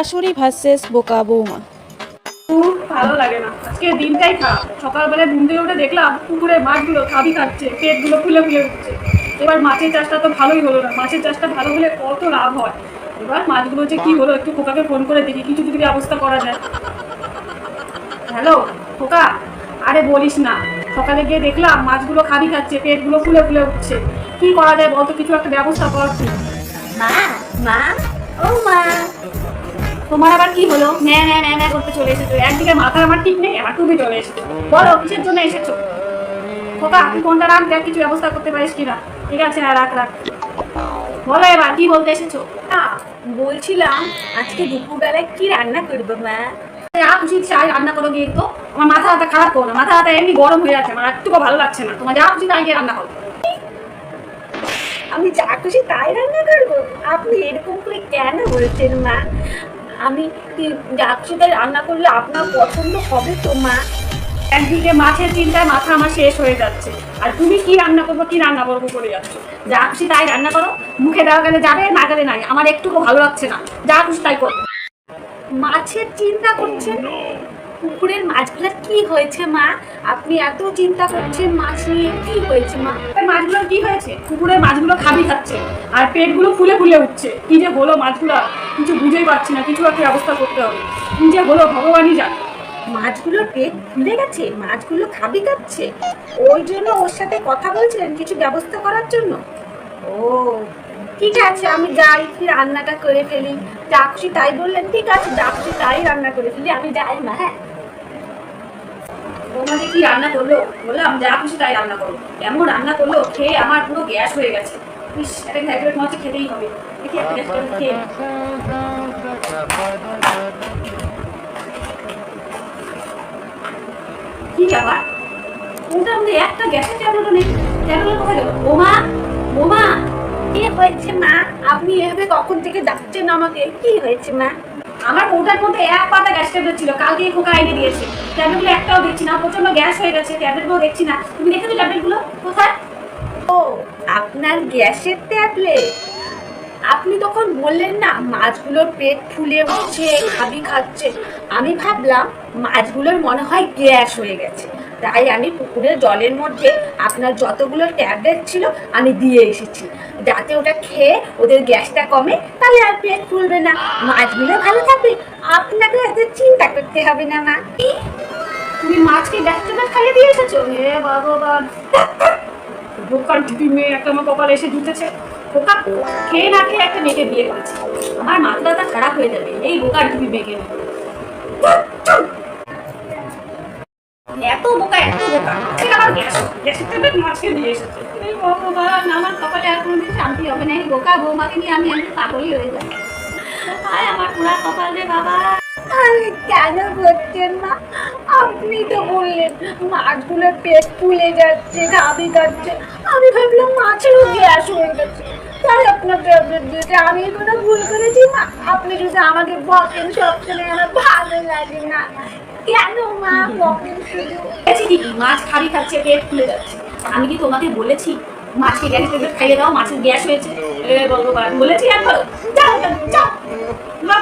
শাশুড়ি ভার্সেস বোকা বৌমা। ভালো লাগে না। আজকে দিনটাই খারাপ। সকালবেলা ঘুম থেকে উঠে দেখলাম পুকুরে মাছগুলো খাবি খাচ্ছে পেটগুলো ফুলে ফুলে উঠছে। এবার মাছের চাষটা তো ভালোই হলো না। মাছের চাষটা ভালো হলে কত লাভ হয়? এবার মাছগুলো যে কি হলো একটু খোকাকে ফোন করে দেখি কিছু যদি ব্যবস্থা করা যায়। হ্যালো খোকা? আরে বলিস না। সকালে গিয়ে দেখলাম মাছগুলো খাবি খাচ্ছে পেটগুলো ফুলে ফুলে উঠছে। কি করা যায় বলতো? কিছু একটা ব্যবস্থা কর। মা মা ও মা। তোমার আবার কি হলো? ম্যা ম্যা ম্যা ম্যা করতে চলে এসেছ। একদিকে মাথা আমার ঠিক নেই আবার তুমি চলে এসেছ। বলো কিসের জন্য এসেছ? খোকা তুই কোনটা রাখ দেখ কিছু ব্যবস্থা করতে পারিস কিনা। ঠিক আছে হ্যাঁ রাখ রাখ। বলো এবার কি বলতে এসেছ? না, বলছিলাম আজকে দুপুরবেলায় কি রান্না করব মা? যা খুশি চাই রান্না করো গিয়ে তো। আমার মাথা হাতে খারাপ করো না মাথা হাতে এমনি গরম হয়ে যাচ্ছে আমার একটুকু ভালো লাগছে না। তোমার যা খুশি তাই গিয়ে রান্না করো। আমি যা খুশি তাই রান্না করব। আপনি এরকম করে কেন বলছেন মা? আমি তাই রান্না করলে আপনার পছন্দ হবে তো মা? একদিকে মাছের চিন্তায় মাথা আমার শেষ হয়ে যাচ্ছে। আর তুমি কি রান্না করব কি রান্না করব করে যাচ্ছ? যা খুশি তাই রান্না করো। মুখে দেওয়া গেলে যাবে না গেলে নাই। আমার একটুকু ভালো লাগছে না। যা খুশি তাই করো। মাছের চিন্তা করছেন? পুকুরের মাছগুলোর কি হয়েছে মা? আপনি এত চিন্তা করছেন মাছ নিয়ে কি হয়েছে মা? মাছগুলোর কি হয়েছে? পুকুরের মাছগুলো খাবি খাচ্ছে আর পেটগুলো ফুলে ফুলে উঠছে। কি যে হলো মাছগুলো? কিছু বুঝেই পাচ্ছি না কিছু একটা ব্যবস্থা করতে হবে। কি যে হলো ভগবানই জানে। মাছগুলোর পেট ফুলে গেছে? মাছগুলো খাবি খাচ্ছে? ওই জন্য ওর সাথে কথা বলছিলেন কিছু ব্যবস্থা করার জন্য? ও ঠিক আছে আমি যাই কি রান্নাটা করে ফেলি। ডাকছি তাই বললেন ঠিক আছে ডাকছি তাই রান্না করে ফেলি আমি যাই মা হ্যাঁ। তোমাদের কি রান্না করল? বললাম, যা খুশি তাই রান্না করো। এমন রান্না করল? খেয়ে আমার পুরো গ্যাস হয়ে গেছে। একটা খেতেই হবে। গ্যাসের বোমা বোমা হয়েছে মা? আপনি এভাবে কখন থেকে ডাকছেন আমাকে? কি হয়েছে মা? আমার ওটার মধ্যে এক পাতা গ্যাস ট্যাবলেট ছিল, কালকে খোকা এনে দিয়েছে। ট্যাবলেটগুলো একটাও দেখছি না প্রচণ্ড গ্যাস হয়ে গেছে ট্যাবলেটগুলো দেখছি না। তুমি দেখেছ ট্যাবলেটগুলো কোথায়? ও, আপনার গ্যাসের ট্যাবলেট আপনি তখন বললেন না, মাছগুলোর পেট ফুলে উঠছে, খাবি খাচ্ছে। আমি ভাবলাম, মাছগুলোর মনে হয় গ্যাস হয়ে গেছে। তাই আমি পুকুরের জলের মধ্যে আপনার যতগুলো ট্যাবলেট ছিল, আমি দিয়ে এসেছি। যাতে ওটা খেয়ে ওদের গ্যাসটা কমে, তাহলে আর পেট ফুলবে না। মাছগুলো ভালো থাকবে। আপনাকে এত চিন্তা করতে হবে না, মা। তুমি মাছকে ট্যাবলেট খাইয়ে দিয়ে এসেছ? হে ভগবান। দোকান মেয়ে একটা আমার কপালে এসে খেয়ে না খেয়ে একটা বিয়ে করেছে। আমার মাথাটা খারাপ হয়ে যাবে। এই বোকার টিপি মেয়েকে নিয়ে। এত বোকা এত বোকা সেটা আবার গ্যাস গ্যাসের ট্যাবলেট মাছকে দিয়ে এসেছে এই ভগবান আমার কপালে আর শান্তি হবে না বোকা বৌমাকে নিয়ে আমি আমি পাগলই হয়ে যাব কোথায় আমার বাবা আরে কেন না আপনি তো বললেন ফুলে যাচ্ছে আমি ভাবলাম মাছেরও গ্যাস হয়ে গেছে। আপনাকে আমি কোনো ভুল করেছি, মা, আপনি যদি আমাকে বকেন আমার ভালো লাগে না। কেন মা, বকেন শুধু? কি মাছ খাবি খাচ্ছে, পেট ফুলে যাচ্ছে। আমি কি তোমাকে বলেছি মাছকে গ্যাস ট্যাবলেট খাইয়ে দাও, মাছের গ্যাস হয়েছে? ভগবান, বলেছি একবার? যাও যাও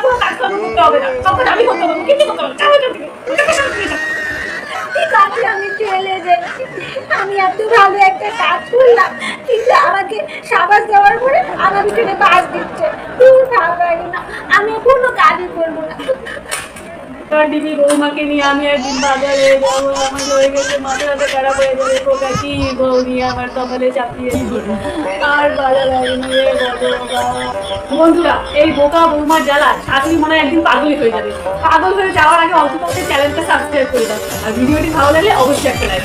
কোনো কাজ করতে হবে না। এত ভালো একটা কাজ করলাম, কিন্তু আমাকে সাবাস দেওয়ার পরে আমার ভিতরে বাস দিচ্ছে। না, আমি কোনো কাজই করব না। আর। বন্ধুরা, এই বোকা বৌমার জ্বালা শাশুড়ি মনে হয় একদিন পাগলই হয়ে যাবে। পাগল হয়ে যাওয়ার আগে অন্তত চ্যানেলটা সাবস্ক্রাইব করে দাও। আর ভিডিওটি ভালো লাগলে অবশ্যই একটা লাইক